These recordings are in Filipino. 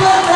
축하합니다.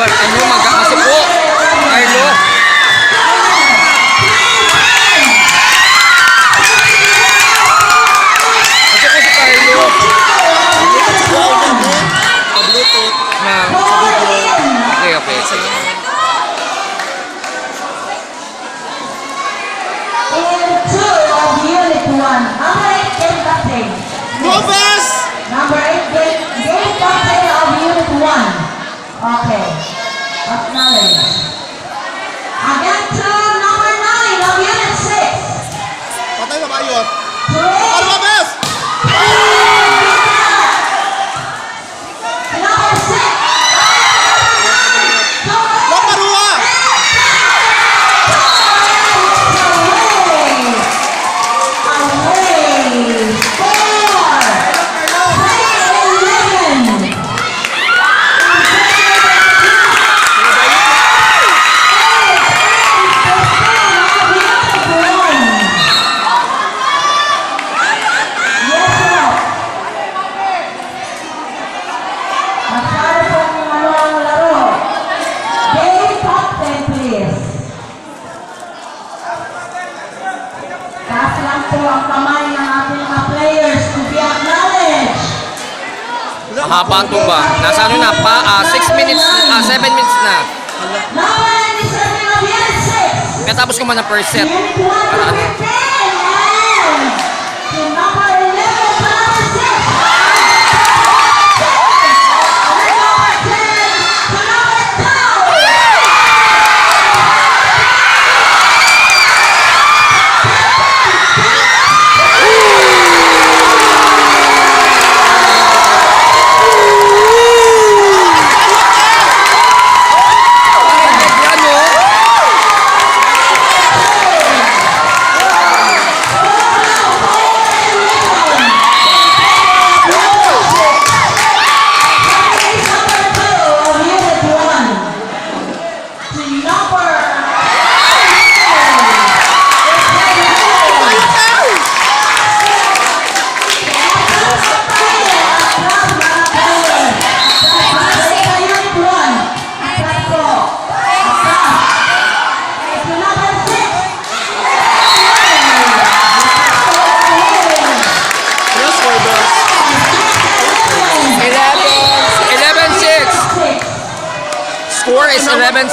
Bar ano magkakasuko. Carlo. Ito po si Carlo. Bluetooth na Okay, okay. Sige. Move us! Number 8, Dave Dante of Unit 1. Okay. Not pa ah, 6 minutes, ah, 7 minutes na. Katapos ko man ang first set. Para,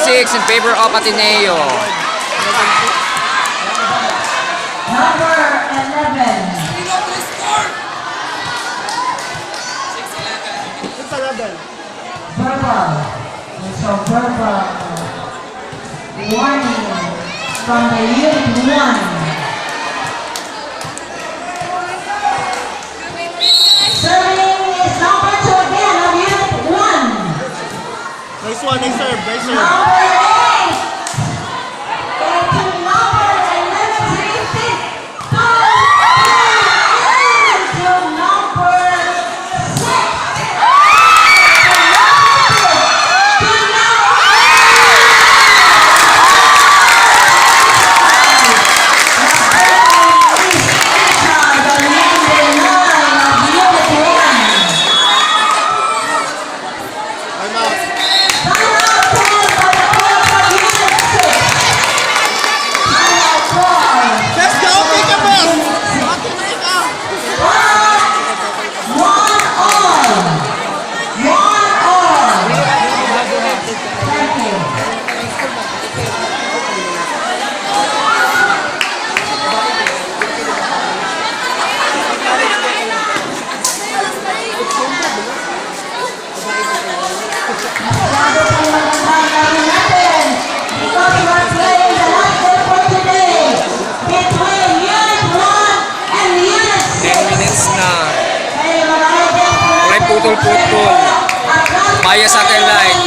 6 in favor of Ateneo. Number 11. Verbal. So verbal warning from the unit one. Serving this one, they serve, they serve. putol-putol. Paya satellite.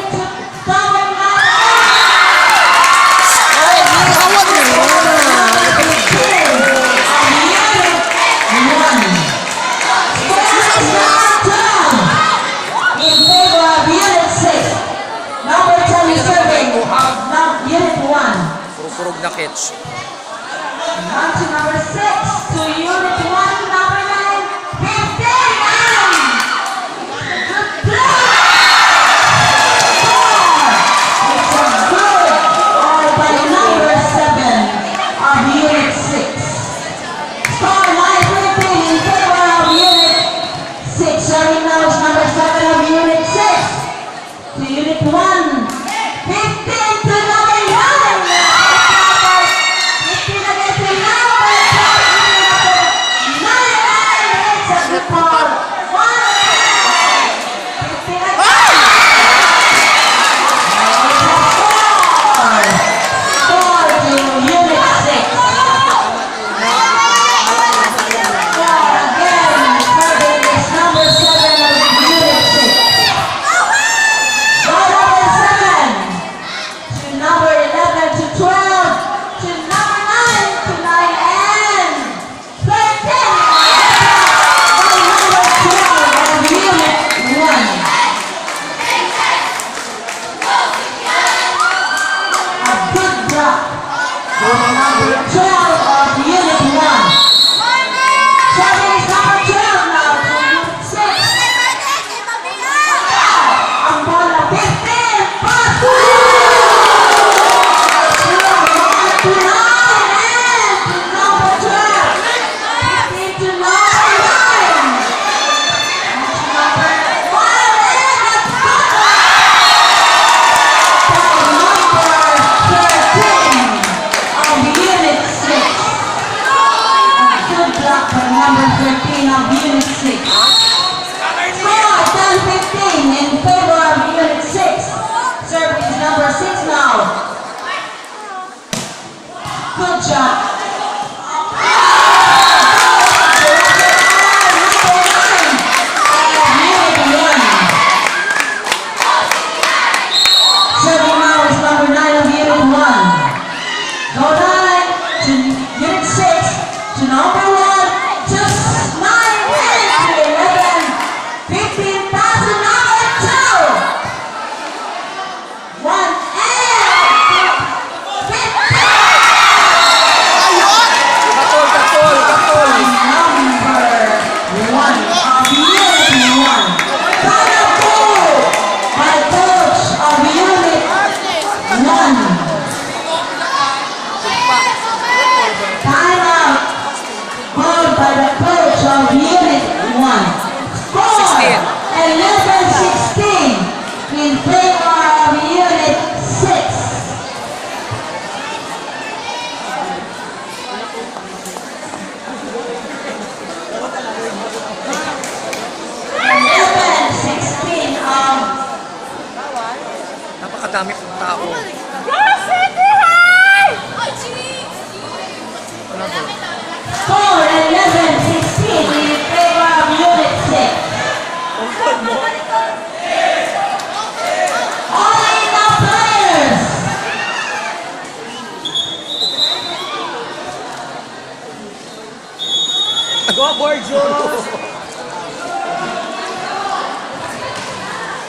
Go, Borgios!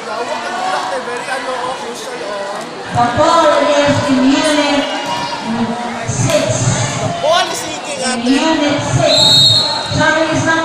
Lawak ang tulak na very ano, crucial oh. Opo, left in unit 6. Ball seeking at Unit 6. Sorry, is not